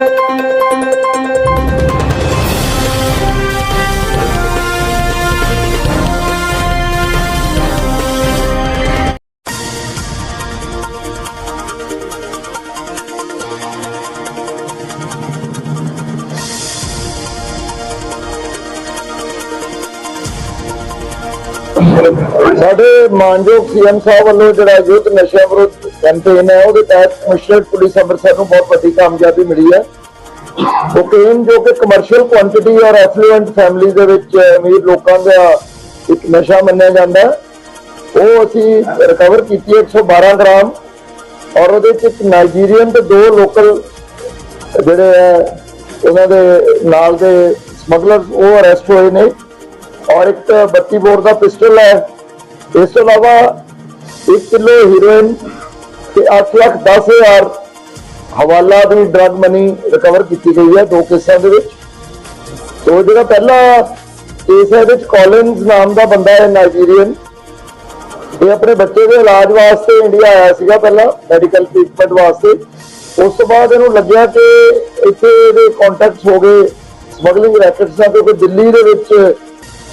Thank you. ਸਾਡੇ ਮਾਨਯੋਗ CM ਸਾਹਿਬ ਵੱਲੋਂ ਜਿਹੜਾ ਯੁੱਧ ਨਸ਼ਾ ਵਿਰੁੱਧ ਕੈਂਪੇਨ ਹੈ, ਉਹਦੇ ਤਹਿਤ ਕਮਿਸ਼ਨਰ ਪੁਲਿਸ ਅੰਮ੍ਰਿਤਸਰ ਨੂੰ ਬਹੁਤ ਵੱਡੀ ਕਾਮਯਾਬੀ ਮਿਲੀ ਹੈ। ਕੋਕੇਨ ਜੋ ਕਿ ਕਮਰਸ਼ੀਅਲ ਕੁਆਂਟੀਟੀ ਔਰ ਐਫਲੂਐਂਟ ਫੈਮਿਲੀ ਦੇ ਵਿੱਚ ਅਮੀਰ ਲੋਕਾਂ ਦਾ ਇੱਕ ਨਸ਼ਾ ਮੰਨਿਆ ਜਾਂਦਾ ਉਹ ਅਸੀਂ ਰਿਕਵਰ ਕੀਤੀ ਹੈ 112 ਗ੍ਰਾਮ ਔਰ ਉਹਦੇ ਚ ਇੱਕ ਨਾਈਜੀਰੀਅਨ ਤੇ ਦੋ ਲੋਕਲ ਜਿਹੜੇ ਹੈ, ਉਹਨਾਂ ਦੇ ਨਾਲ ਦੇ ਸਮਗਲਰ ਉਹ ਅਰੈਸਟ ਹੋਏ ਨੇ। ਔਰ ਇੱਕ 32 ਬੋਰ ਦਾ ਪਿਸਟਲ ਹੈ। ਇਸ ਤੋਂ ਇਲਾਵਾ 1 ਕਿਲੋ ਹੀਰੋਇਨ ਤੇ 8 ਲੱਖ 10 ਹਜ਼ਾਰ ਹਵਾਲਾ ਦੀ ਡਰਗ ਮਨੀ ਰਿਕਵਰ ਕੀਤੀ ਗਈ ਹੈ ਦੋ ਕੇਸਾਂ ਦੇ ਵਿੱਚ। ਸੋ ਜਿਹੜਾ ਪਹਿਲਾ ਕੇਸ ਹੈ ਵਿੱਚ ਕੋਲਿਨਸ ਨਾਮ ਦਾ ਬੰਦਾ ਹੈ ਨਾਈਜੀਰੀਅਨ ਇਹ ਆਪਣੇ ਬੱਚੇ ਦੇ ਇਲਾਜ ਵਾਸਤੇ ਇੰਡੀਆ ਆਇਆ ਸੀਗਾ ਪਹਿਲਾਂ ਮੈਡੀਕਲ ਟ੍ਰੀਟਮੈਂਟ ਵਾਸਤੇ। ਉਸ ਤੋਂ ਬਾਅਦ ਇਹਨੂੰ ਲੱਗਿਆ ਕਿ ਇੱਥੇ ਇਹਦੇ ਕੰਟੈਕਟਸ ਹੋ ਗਏ ਸਮਗਲਿੰਗ ਰੈਕਟਸ ਨਾਲ ਕਿਉਂਕਿ ਦਿੱਲੀ ਦੇ ਵਿੱਚ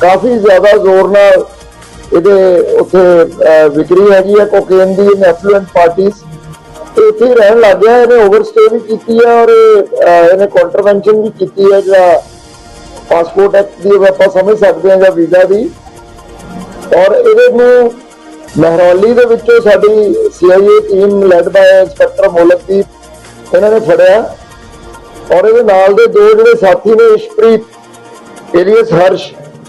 ਕਾਫੀ ਜ਼ਿਆਦਾ ਜ਼ੋਰ ਨਾਲ ਇਹਦੇ ਉੱਥੇ ਵਿਕਰੀ ਹੈਗੀ ਹੈ ਕੋਕੇਨ ਦੀ ਇਨ ਐਫਲੂਐਂਟ ਪਾਰਟੀਆਂ ਇੱਥੇ ਹੀ ਰਹਿਣ ਲੱਗ ਗਿਆ, ਇਹਨੇ ਓਵਰਸਟੇ ਵੀ ਕੀਤੀ ਹੈ ਔਰ ਇਹਨੇ ਕੰਟਰਵੈਂਸ਼ਨ ਵੀ ਕੀਤੀ ਹੈ ਜਿਹੜਾ ਪਾਸਪੋਰਟ ਐਕਟ ਦੀ ਆਪਾਂ ਸਮਝ ਸਕਦੇ ਹਾਂ, ਜਾਂ ਵੀਜ਼ਾ ਦੀ। ਔਰ ਇਹਦੇ ਨੂੰ ਮਹਿਰੌਲੀ ਦੇ ਵਿੱਚੋਂ ਸਾਡੀ CIA team led by inspector Molakdeep, ਇਹਨਾਂ ਨੇ ਫੜਿਆ। ਔਰ ਇਹਦੇ ਨਾਲ ਦੇ ਦੋ ਜਿਹੜੇ ਸਾਥੀ ਨੇ, ਇਸ਼ਪ੍ਰੀਤ, ਏਲੀਅਸ ਹਰਸ਼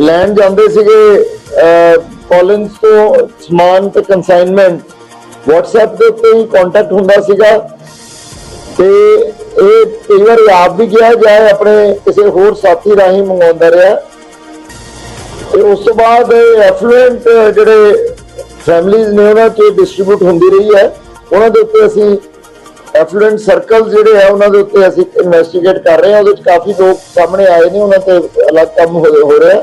ਲੈਣ ਜਾਂਦੇ ਸੀਗੇ ਕਾਲਿੰਸ ਤੋਂ ਸਮਾਨ ਤੇ ਕੰਸਾਈਨਮੈਂਟ WhatsApp ਦੇ ਉੱਤੇ ਹੀ ਕੰਟੈਕਟ ਹੁੰਦਾ ਸੀਗਾ। ਤੇ ਇਹ ਕਈ ਵਾਰ ਆਪ ਵੀ ਗਿਆ ਜਾਏ ਆਪਣੇ ਕਿਸੇ ਹੋਰ ਸਾਥੀ ਰਾਹੀਂ ਮੰਗਵਾਉਂਦਾ ਰਿਹਾ। ਤੇ ਉਸ ਤੋਂ ਬਾਅਦ ਐਫਲੂਐਂਟ ਜਿਹੜੇ ਫੈਮਲੀਆਂ ਨੇ ਉਹਨਾਂ ਤੇ ਡਿਸਟ੍ਰੀਬਿਊਟ ਹੁੰਦੀ ਰਹੀ ਹੈ। ਉਹਨਾਂ ਦੇ ਉੱਤੇ ਅਸੀਂ ਐਫਲੂਐਂਟ ਸਰਕਲ ਜਿਹੜੇ ਹੈ ਉਹਨਾਂ ਦੇ ਉੱਤੇ ਅਸੀਂ ਇਨਵੈਸਟੀਗੇਟ ਕਰ ਰਹੇ ਹਾਂ। ਉਹਦੇ ਵਿੱਚ ਕਾਫੀ ਲੋਕ ਸਾਹਮਣੇ ਆਏ ਨੇ, ਉਹਨਾਂ ਤੇ ਅਲੱਗ ਕੰਮ ਹੋ ਰਿਹਾ।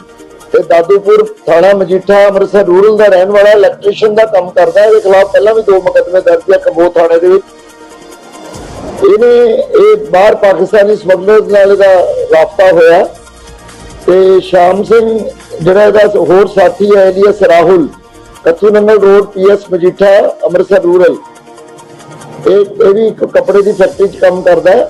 ਤੇ ਦਾਦੂਪੁਰ ਥਾਣਾ ਮਜੀਠਾ ਅੰਮ੍ਰਿਤਸਰ ਰੂਰਲ ਦਾ ਰਹਿਣ ਵਾਲਾ ਇਲੈਕਟ੍ਰੀਸ਼ੀਅਨ ਦਾ ਕੰਮ ਕਰਦਾ ਹੈ। ਇਹਦੇ ਖਿਲਾਫ ਪਹਿਲਾਂ ਵੀ ਦੋ ਮੁਕੱਦਮੇ ਦਰਜ ਹੈ ਕਬੋ ਥਾਣੇ ਦੇ ਵਿੱਚ। ਇਹਨੇ ਇਹ ਬਾਹਰ ਪਾਕਿਸਤਾਨੀ ਸਮਗਲਰ ਨਾਲ ਇਹਦਾ ਰਾਬਤਾ ਹੋਇਆ। ਤੇ ਸ਼ਾਮ ਸਿੰਘ, ਜਿਹੜਾ ਇਹਦਾ ਹੋਰ ਸਾਥੀ ਹੈ alias Rahul Katthu Nangal road, PS Majitha, Amritsar rural. ਇਹ ਇਹ ਵੀ ਕੱਪੜੇ ਦੀ ਫੈਕਟਰੀ 'ਚ ਕੰਮ ਕਰਦਾ ਹੈ।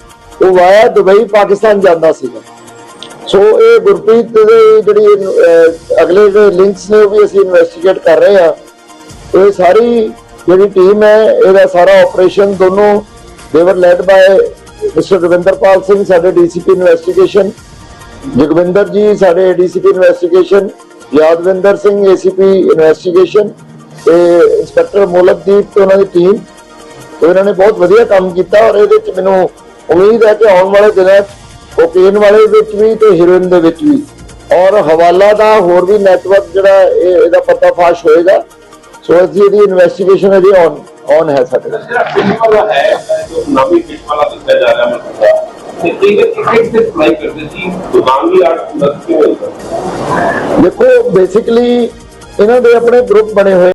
ਉਹ ਵਾਇਆ ਦੁਬਈ, ਪਾਕਿਸਤਾਨ ਜਾਂਦਾ ਸੀਗਾ। ਸੋ ਇਹ ਗੁਰਪ੍ਰੀਤ ਦੇ ਜਿਹੜੀ ਅਗਲੇ ਜਿਹੜੇ ਲਿੰਕਸ ਨੇ, ਉਹ ਵੀ ਅਸੀਂ ਇਨਵੈਸਟੀਗੇਟ ਕਰ ਰਹੇ ਹਾਂ। ਇਹ ਸਾਰੀ ਜਿਹੜੀ ਟੀਮ ਹੈ, ਇਹਦਾ ਸਾਰਾ ਆਪਰੇਸ਼ਨ ਦੋਨੋਂ ਦੇਵਰ led by mister Ravinderpal Singh, ਸਾਡੇ ਡੀਸੀਪੀ ਇਨਵੈਸਟੀਗੇਸ਼ਨ ਜਗਵਿੰਦਰ ਜੀ, ਸਾਡੇ ADCP investigation Yadwinder Singh ACP investigation ਤੇ ਇੰਸਪੈਕਟਰ ਮੋਲਕਦੀਪ ਤੇ ਉਹਨਾਂ ਦੀ ਟੀਮ ਇਹਨਾਂ ਨੇ ਬਹੁਤ ਵਧੀਆ ਕੰਮ ਕੀਤਾ ਔਰ ਇਹਦੇ ਵਿੱਚ ਮੈਨੂੰ ਉਮੀਦ ਹੈ ਕਿ ਆਉਣ ਵਾਲੇ ਦਿਨਾਂ ਕੋਕੇਨ ਵਾਲੇ ਵਿੱਚ ਵੀ ਤੇ ਹੀਰੋਇਨ ਦੇ ਵਿੱਚ ਵੀ। ਔਰ ਹਵਾਲਾ ਦਾ ਹੋਰ ਵੀ ਨੈਟਵਰਕ ਜਿਹੜਾ ਇਹ- ਇਹਦਾ ਪਰਦਾਫਾਸ਼ ਹੋਏਗਾ। ਸੋ ਅਸੀਂ ਇਹਦੀ ਇਨਵੈਸਟੀਗੇਸ਼ਨ ਅਜੇ ਔਨ ਔਨ ਹੈ ਸਾਡੇ ਕੋਲ। ਜਿਹੜਾ ਫਿਸ਼ ਵਾਲਾ ਹੈ ਜੋ ਫਿਸ਼ ਵਾਲਾ ਦੱਸਿਆ ਜਾ ਰਿਹਾ ਦੇਖੋ ਬੇਸਿਕਲੀ ਇਹਨਾਂ ਦੇ ਆਪਣੇ ਗਰੁੱਪ ਬਣੇ ਹੋਏ